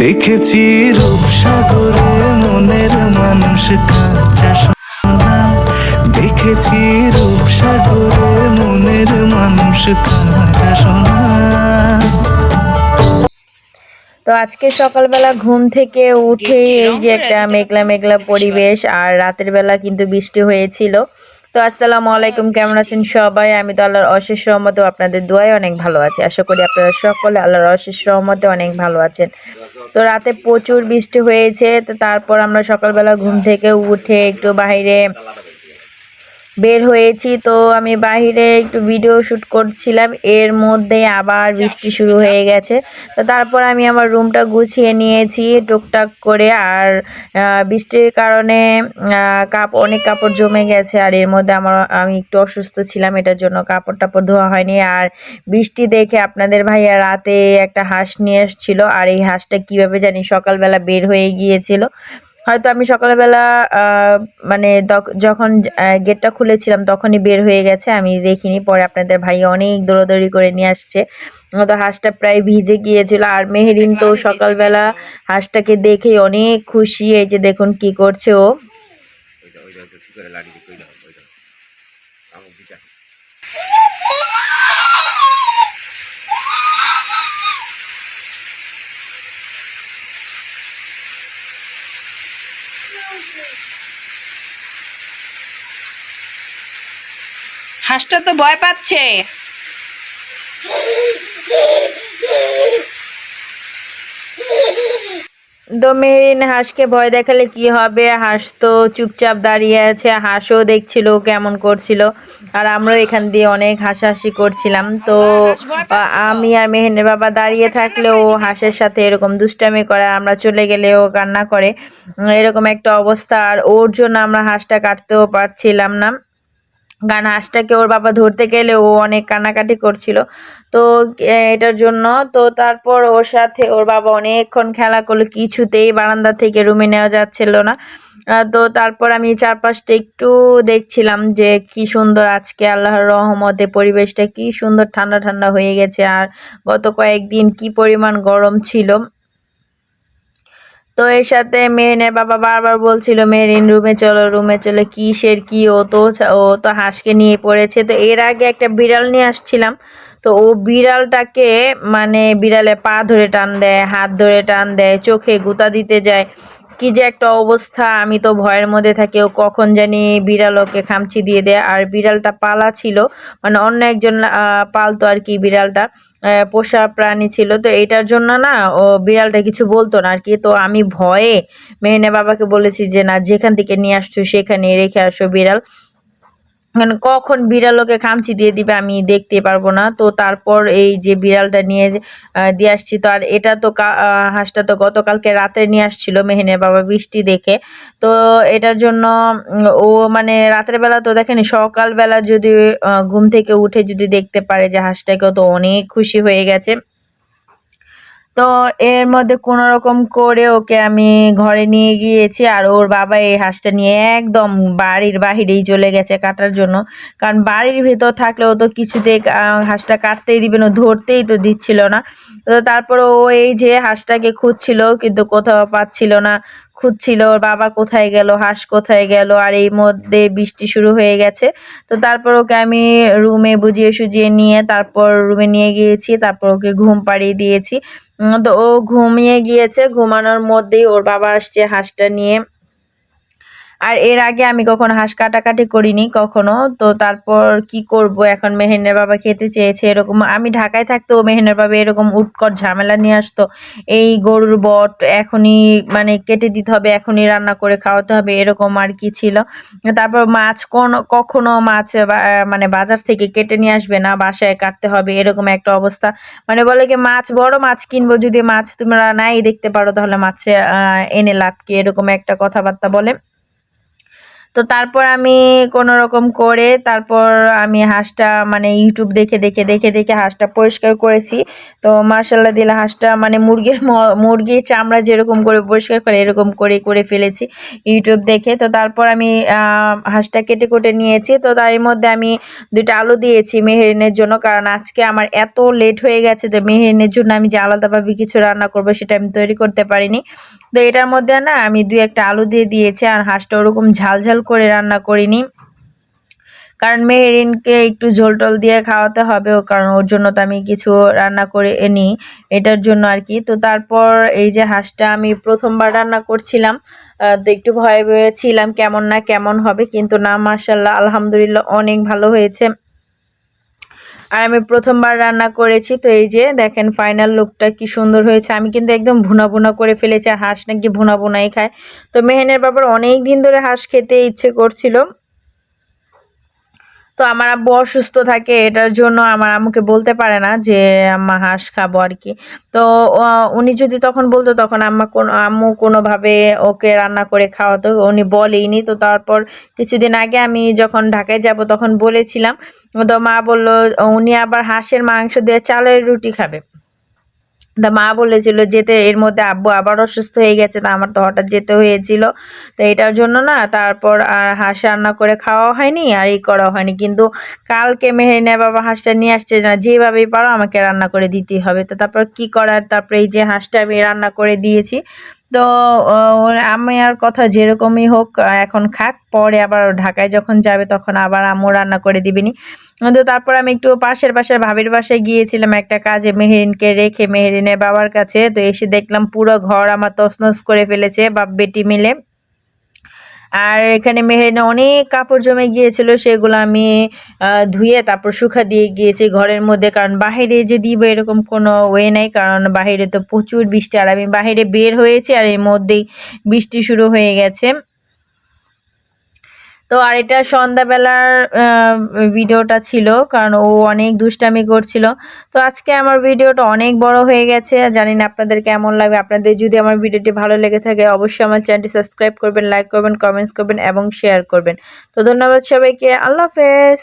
দেখেছি রূপসাগরে মনের মানুষ কাঁচা সোনা। দেখেছি রূপসাগরে মনের মানুষ কাঁচা সোনা। তো আজকে সকালবেলা ঘুম থেকে উঠে এই যে একটা মেঘলা মেঘলা পরিবেশ আর রাতের বেলা কিন্তু বৃষ্টি হয়েছিল। তো আসসালামু আলাইকুম, কেমন আছেন সবাই? আমি তো আল্লাহর অশেষ রহমতে আপনাদের দোয়ায় অনেক ভালো আছি। আশা করি আপনারা সকলে আল্লাহর অশেষ রহমতে অনেক ভালো আছেন। তো রাতে প্রচুর বৃষ্টি হয়েছে, তো তারপর আমরা সকালবেলা ঘুম থেকে উঠে একটু বাইরে বের হয়েছি। তো আমি বাইরে একটু ভিডিও শ্যুট করছিলাম। এর মধ্যে আবার বৃষ্টি শুরু হয়ে গেছে। তো তারপর আমি আমার রুমটা গুছিয়ে নিয়েছি টুকটাক করে। আর বৃষ্টির কারণে কাপ অনেক কাপড় জমে গেছে। আর এর মধ্যে আমার আমি একটু অসুস্থ ছিলাম। এটার জন্য কাপড় টাপড় ধোয়া হয়নি। আর বৃষ্টি দেখে আপনাদের ভাইয়া রাতে একটা হাঁস নিয়ে এসেছিল। আর এই হাঁসটা কীভাবে জানি সকালবেলা বের হয়ে গিয়েছিল। হয়তো আমি সকালবেলা আহ, মানে যখন গেটটা খুলেছিলাম তখনই বের হয়ে গেছে আমি দেখিনি। পরে আপনাদের ভাই অনেক দৌড়াদৌড়ি করে নিয়ে আসছে। তো হাঁসটা প্রায় ভিজে গিয়েছিল। আর মেহেরিন তো সকালবেলা হাঁসটাকে দেখেই অনেক খুশি। এই যে দেখুন কি করছে ও। হাঁসটা তো ভয় পাচ্ছে। তো মেহেরিন হাঁসকে ভয় দেখালে কি হবে? হাঁস তো চুপচাপ দাঁড়িয়ে আছে হাঁসও দেখছিল কেমন করছিল। আর আমরাও এখান দিয়ে অনেক হাসাহাসি করছিলাম। তো আমি আর মেহেনের বাবা দাঁড়িয়ে থাকলেও হাঁসের সাথে এরকম দুষ্টামি করে আমরা চলে গেলে ও কান্না করে। এরকম একটা অবস্থা। আর ওর জন্য আমরা হাঁসটা কাটতেও পারছিলাম না। কারণ হাঁসটাকে ওর বাবা ধরতে গেলে ও অনেক কান্নাকাটি করছিল। তো এটার জন্য। তো তারপর ওর সাথে ওর বাবা অনেকক্ষণ খেলা করল, কিছুতেই বারান্দা থেকে রুমে নেওয়া যাচ্ছিল না। তো তারপর আমি চারপাশটা একটু দেখছিলাম যে কি সুন্দর আজকে আল্লাহর রহমতে পরিবেশটা, কি সুন্দর ঠান্ডা ঠান্ডা হয়ে গেছে। আর গত কয়েকদিন কি পরিমাণ গরম ছিল। তো এর সাথে মেরিনের বাবা বারবার বলছিল মেরিন রুমে চলো রুমে চলো, কিসের কি? ও তো ও তো হাঁসকে নিয়ে পড়েছে। তো এর আগে একটা বিড়াল নিয়ে আসছিলাম। তো ও বিড়ালটাকে মানে বিড়ালে পা ধরে টান দেয়, হাত ধরে টান দেয়, চোখে গুতা দিতে যায়। কি যে একটা অবস্থা, আমি তো ভয়ের মধ্যে থাকি। ও কখন জানি বিড়াল ওকে খামচি দিয়ে দেয়। আর বিড়ালটা পালা ছিল মানে অন্য একজন পালতো আর কি বিড়ালটা পোষা প্রাণী ছিল। তো এটার জন্য না, ও বিড়ালটা কিছু বলতো না আর কি। তো আমি ভয়ে মেহনে বাবাকে বলেছি যে, না, যেখান থেকে নিয়ে আসছো সেখানে রেখে আসো বিড়াল। মানে কখন বিড়াল ওকে খামচি দিয়ে দিবে আমি দেখতে পারব না। তো তারপর এই যে বিড়ালটা নিয়ে দিয়ে আসছি। তো আর এটা তো হাঁসটা তো গতকালকে রাতে নিয়ে আসছিল মেহেনের বাবা বৃষ্টি দেখে। তো এটার জন্য ও মানে রাতের বেলা তো দেখেনি, সকালবেলা যদি ঘুম থেকে উঠে যদি দেখতে পারে যে হাঁসটাকেও তো অনেক খুশি হয়ে গেছে। তো এর মধ্যে কোনো রকম করে ওকে আমি ঘরে নিয়ে গিয়েছি আর ওর বাবা এই হাঁসটা নিয়ে একদম বাড়ির বাহিরেই চলে গেছে কাটার জন্য। কারণ বাড়ির ভেতর থাকলে ও তো কিছুতেই আহ, হাঁসটা কাটতেই দিবে না ধরতেই তো দিচ্ছিল না। তো তারপর ও এই যে হাঁসটাকে খুঁজছিল কিন্তু কোথাও পাচ্ছিল না খুঁজছিল ওর বাবা কোথায় গেল হাঁস কোথায় গেল আর এই মধ্যে বৃষ্টি শুরু হয়ে গেছে। তো তারপর ওকে আমি রুমে বুঝিয়ে সুজিয়ে নিয়ে তারপর রুমে নিয়ে গিয়েছি তারপর ওকে ঘুম পাড়িয়ে দিয়েছি। তো ও ঘুমিয়ে গিয়েছে ঘুমানোর মধ্যেই ওর বাবা আসছে হাঁসটা নিয়ে। আর এর আগে আমি কখনো হাঁস কাটাকাটি করিনি, কখনো। তো তারপর কি করব? এখন মেহেনের বাবা খেতে চেয়েছে এরকম। আমি ঢাকায় থাকতেও মেহেনের বাবা এরকম উৎকট ঝামেলা নিয়ে আসতো। এই গরুর বট এখনই মানে কেটে দিতে হবে, এখনই রান্না করে খাওয়াতে হবে, এরকম আর কি ছিল। তারপর মাছ কোন, কখনো মাছ মানে বাজার থেকে কেটে নিয়ে আসবে না, বাসায় কাটতে হবে, এরকম একটা অবস্থা। মানে বলে কি, মাছ, বড় মাছ কিনবো, যদি মাছ তোমরা নাই দেখতে পারো, তাহলে মাছে এনে লাভ কি? এরকম একটা কথাবার্তা বলে। তো তারপর আমি কোনো রকম করে তারপর আমি হাঁসটা মানে ইউটিউব দেখে দেখে দেখে দেখে হাঁসটা পরিষ্কার করেছি। তো মার্শাল্লাহ দিলে হাঁসটা মানে মুরগির মুরগির চামড়া যেরকম করে পরিষ্কার করে এরকম করে করে ফেলেছি ইউটিউব দেখে। তো তারপর আমি হাঁসটা কেটে, কুটে নিয়েছি। তো তার মধ্যে আমি দুইটা আলু দিয়েছি মেহেরিনের জন্য, কারণ আজকে আমার এত লেট হয়ে গেছে যে মেহেরিনের জন্য আমি যে আলাদাভাবে কিছু রান্না করব সেটা আমি তৈরি করতে পারিনি। তো এটার মধ্যে না আমি দুই একটা আলু দিয়ে দিয়েছি আর হাঁসটা ওরকম ঝাল ঝাল করে রান্না করিনি। কারণ মেহেরিনকে একটু ঝোল টোল দিয়ে খাওয়াতে হবে, কারণ ওর জন্য তো আমি কিছু রান্না করে নিই এটার জন্য আর কি। তো তারপর এই যে হাঁসটা আমি প্রথমবার রান্না করছিলাম তো একটু ভয়ে ভয়ে ছিলাম কেমন না কেমন হবে, কিন্তু না মার্শাল্লাহ আলহামদুলিল্লাহ অনেক ভালো হয়েছে। আর আমি প্রথমবার রান্না করেছি, তো এই যে দেখেন ফাইনাল লুকটা কি সুন্দর হয়েছে। আমি কিন্তু একদম ভুনা ভুনা করে ফেলেছি হাঁস নাকি ভুনা ভুনাই খায়। তো মেহেনের বাবার অনেক দিন ধরে হাঁস খেতে ইচ্ছে করছিল। তো আমার আব্বু অসুস্থ থাকে, এটার জন্য আমার আম্মুকে বলতে পারে না যে, আম্মা, হাঁস খাব আর কি তো উনি যদি তখন বলতো, তখন আম্মা কোনো, আম্মু কোনোভাবে ওকে রান্না করে খাওয়াতো, উনি বলেইনি। তো তারপর কিছুদিন আগে আমি যখন ঢাকায় যাব, তখন বলেছিলাম, তো মা বলল, উনি আবার হাঁসের মাংস দিয়ে চালের রুটি খাবে। তা মা বলেছিল যেতে, এর মধ্যে আব্বু আবার অসুস্থ হয়ে গেছে, তা আমার তো হঠাৎ যেতে হয়েছিল। তো এটার জন্য না, তারপর আর হাঁস রান্না করে খাওয়া হয়নি, আর ই করা হয়নি। কিন্তু কালকে মেহেরিনা বাবা হাঁসটা নিয়ে আসছে, না, যেভাবেই পারো আমাকে রান্না করে দিতেই হবে। তো তারপর কি করার, তারপরে এই যে হাঁসটা আমি রান্না করে দিয়েছি। তো আমি আর কথা যেরকমই হোক, এখন খাক, পরে আবার ঢাকায় যখন যাবে, তখন আবার আম্মু রান্না করে দিবিনি। তো তারপর আমি একটু পাশের পাশের ভাবির বাসায় গিয়েছিলাম একটা কাজে, মেহেরিনকে রেখে মেহেরিনের বাবার কাছে। তো এসে দেখলাম পুরো ঘর আমার তছনছ করে ফেলেছে বাপ, বেটি মিলে। আর এখানে মেহেরিনে অনেক কাপড় জমে গিয়েছিল, সেগুলো আমি ধুয়ে তারপর শুকা দিয়ে গিয়েছি ঘরের মধ্যে। কারণ বাইরে যে দিব এরকম কোনো ওয়ে নাই, কারণ বাইরে তো প্রচুর বৃষ্টি। আর আমি বাইরে বের হয়েছি আর এর মধ্যেই বৃষ্টি শুরু হয়ে গেছে। তো আর এটা সন্ধ্যাবেলার ভিডিওটা ছিল, কারণ ও অনেক দুষ্টামি করছিল। তো আজকে আমার ভিডিওটা অনেক বড় হয়ে গেছে, জানি না আপনাদের কেমন লাগবে। আপনাদের যদি আমার ভিডিওটি ভালো লেগে থাকে, অবশ্যই আমার চ্যানেলটি সাবস্ক্রাইব করবেন, লাইক করবেন কমেন্টস করবেন এবং শেয়ার করবেন। তো ধন্যবাদ সবাইকে, আল্লাহ হাফেজ।